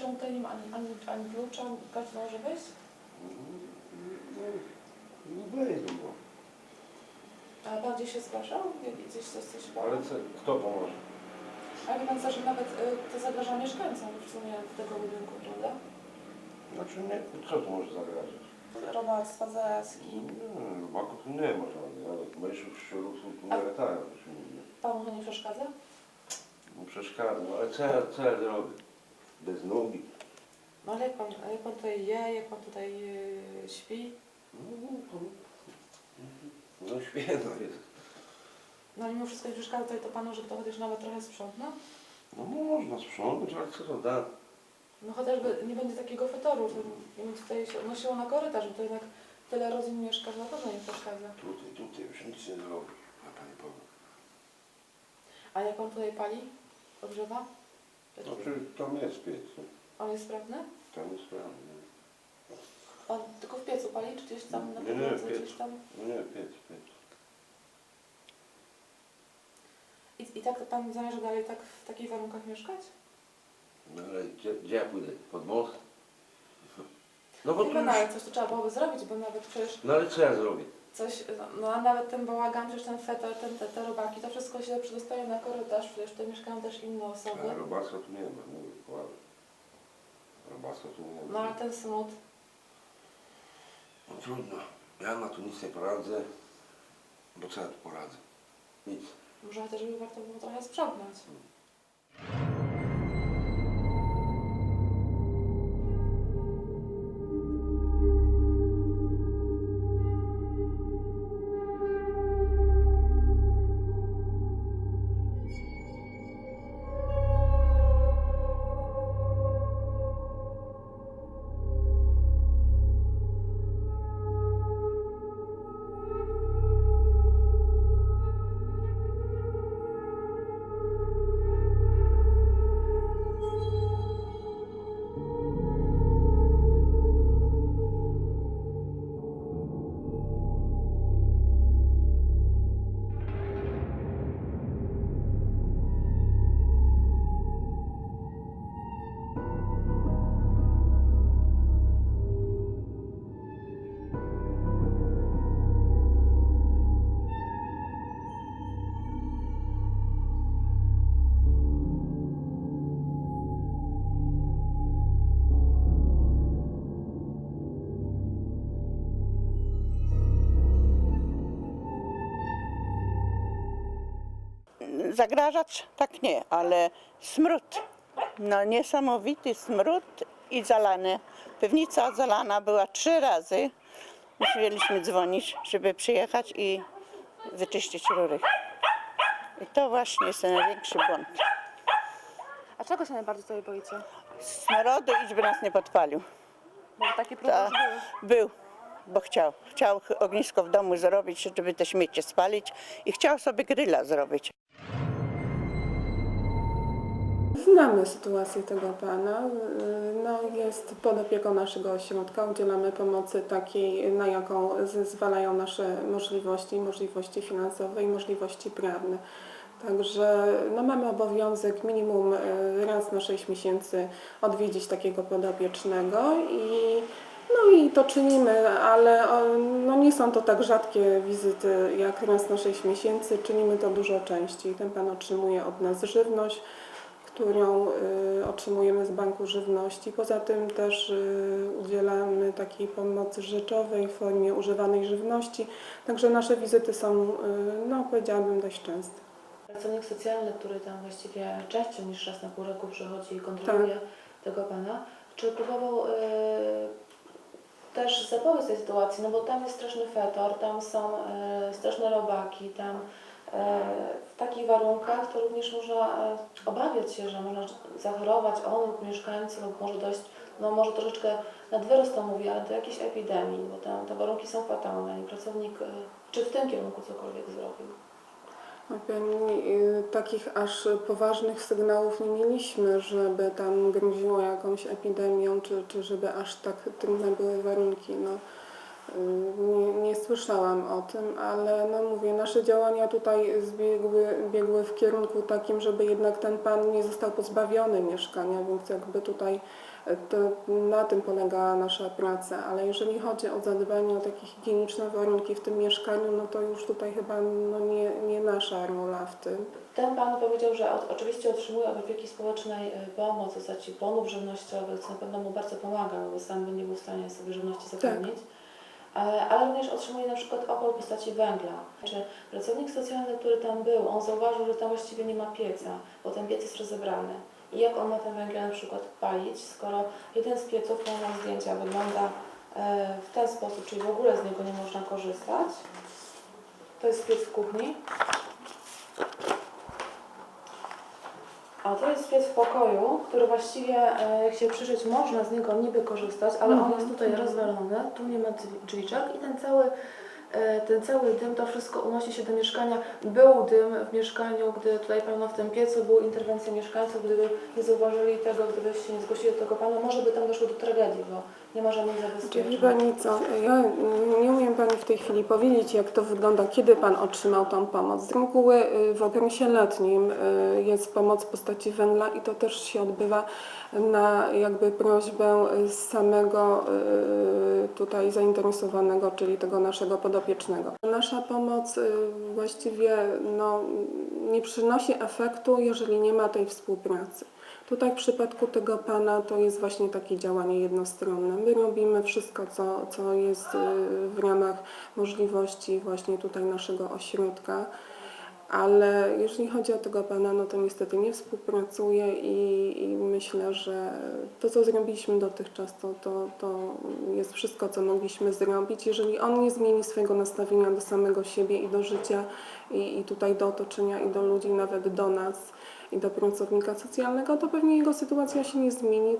Nie ma ani, ani, ani klucza, każdy może wejść? No wejdą, bo. A Pan gdzieś się zgłaszał? Jak- Gdzieś coś, coś? Ale co, kto pomoże? Ale Pan że nawet y, to zagraża mieszkańcom w sumie tego budynku, prawda? Znaczy nie, co tu może zagrażać? Robactwa, zarazki. Nie, robaków tu nie ma żadnych, nawet myszów, szczurów tu nie latają. Panu to nie przeszkadza? Nie przeszkadza, no ale co ja, co ja zrobię? Bez nogi. No ale jak Pan, jak pan tutaj je, jak Pan tutaj y, śpi? No, to, no świetno jest. No mimo wszystko nie przeszkadza tutaj to Panu, żeby to chociaż nawet trochę sprzątnął? No można sprzątnąć, ale co to da? No chociażby nie będzie takiego fetoru, to nie będzie tutaj się odnosiło na korytarz, bo to jednak tyle rodzin mieszka, że na pewno nie przeszkadza. Tutaj, tutaj już nic nie zrobi, a pani powie. A jak Pan tutaj pali? Ogrzewa? Znaczy tam jest piec, no. On jest sprawny? tam jest prawda. Pan tylko w piecu pali, czy gdzieś tam na Nie, nie, podłodze, piec. gdzieś tam? No nie, piec, piec. I, I tak Pan zamierza dalej tak w takich warunkach mieszkać? No ale gdzie, gdzie ja pójdę? Pod most? No bo tu już... ale coś tu trzeba byłoby zrobić, bo nawet przecież No ale co ja zrobię? Coś, no a nawet ten bałagan, przecież ten fetor, ten, te, te robaki, to wszystko się przedostaje na korytarz, przecież tutaj mieszkają też inne osoby. Ale robactwa tu nie ma, mówię. Robactwa tu nie ma. No ale ten smut, No trudno. Ja na tu nic nie poradzę. Bo co ja tu poradzę? Nic. może chociaż by warto było trochę sprzątnąć. Zagrażać tak nie, ale smród. No niesamowity smród i zalany. Piwnica zalana była trzy razy. Musieliśmy dzwonić, żeby przyjechać i wyczyścić rury. I to właśnie jest największy błąd. A czego się najbardziej tutaj boicie? Smrodu i żeby nas nie podpalił. Bo takie próby Ta, już były. był, bo chciał. Chciał ognisko w domu zrobić, żeby te śmiecie spalić i chciał sobie gryla zrobić. Znamy sytuację tego pana. Y, No, jest pod opieką naszego ośrodka. Udzielamy pomocy takiej, na jaką zezwalają nasze możliwości, możliwości finansowe i możliwości prawne. Także no, mamy obowiązek minimum y, raz na 6 miesięcy odwiedzić takiego podopiecznego i no i to czynimy, ale no nie są to tak rzadkie wizyty jak raz na 6 miesięcy. Czynimy to dużo częściej. Ten pan otrzymuje od nas żywność którą y, otrzymujemy z Banku Żywności. Poza tym też y, udzielamy takiej pomocy rzeczowej w formie używanej żywności. Także nasze wizyty są, y, no powiedziałabym, dość częste. Pracownik socjalny, który tam właściwie częściej niż raz na pół roku przychodzi i kontroluje tego pana, czy próbował y, też zapobiec tej sytuacji, no bo tam jest straszny fetor, tam są y, straszne robaki, tam w takich warunkach to również można y, obawiać się, że można zachorować on lub mieszkańcy lub może dojść, no może troszeczkę nad wyrost to mówię, ale do jakiejś epidemii, bo tam te warunki są fatalne i pracownik y, czy w tym kierunku cokolwiek zrobił. No, Pani, takich aż poważnych sygnałów nie mieliśmy, żeby tam groziło jakąś epidemią, czy, czy żeby aż tak trudne były warunki. No, nie, nie słyszałam o tym, ale no mówię, nasze działania tutaj zbiegły, biegły w kierunku takim, żeby jednak ten pan nie został pozbawiony mieszkania, więc jakby tutaj y, to na tym polega nasza praca, ale jeżeli chodzi o zadbanie o takie higieniczne warunki w tym mieszkaniu, no to już tutaj chyba no nie, nie nasza rola w tym. Ten pan powiedział, że od, oczywiście otrzymuje od opieki społecznej y, pomoc w postaci bonów żywnościowych, co na pewno mu bardzo pomaga, bo sam by nie był w stanie sobie żywności zapewnić. E, Ale również otrzymuje na przykład opał w postaci węgla. Czy pracownik socjalny, który tam był, on zauważył, że tam właściwie nie ma pieca, bo ten piec jest rozebrany. I jak on ma ten węgiel na przykład palić, skoro jeden z pieców, mam zdjęcia, wygląda e, w ten sposób, czyli w ogóle z niego nie można korzystać. To jest piec w kuchni. A to jest piec w pokoju, który właściwie, e, jak się przyjrzeć, można z niego niby korzystać, ale on jest tutaj rozwalony, tu nie ma drzwi- drzwiczek i ten cały, e, ten cały dym, to wszystko unosi się do mieszkania. Był dym w mieszkaniu, gdy tutaj pełno w tym piecu, była interwencja mieszkańców, gdyby nie zauważyli tego, gdyby się nie zgłosili do tego pana, może by tam doszło do tragedii, bo nie Czyli zabezpieczeń. Pani co, ja nie umiem Pani w tej chwili powiedzieć, jak to wygląda, kiedy Pan otrzymał tą pomoc. Z reguły y, w okresie letnim y, jest pomoc w postaci węgla i to też się odbywa na jakby prośbę samego y, tutaj zainteresowanego, czyli tego naszego podopiecznego. Nasza pomoc właściwie no, nie przynosi efektu, jeżeli nie ma tej współpracy. Tutaj w przypadku tego pana to jest właśnie takie działanie jednostronne. My robimy wszystko, co, co jest y, w ramach możliwości właśnie tutaj naszego ośrodka, ale jeżeli chodzi o tego pana, no to niestety nie współpracuje i, i myślę, że to, co zrobiliśmy dotychczas, to, to, to jest wszystko, co mogliśmy zrobić. Jeżeli on nie zmieni swojego nastawienia do samego siebie i do życia i, i tutaj do otoczenia i do ludzi, nawet do nas, i do pracownika socjalnego, to pewnie jego sytuacja się nie zmieni.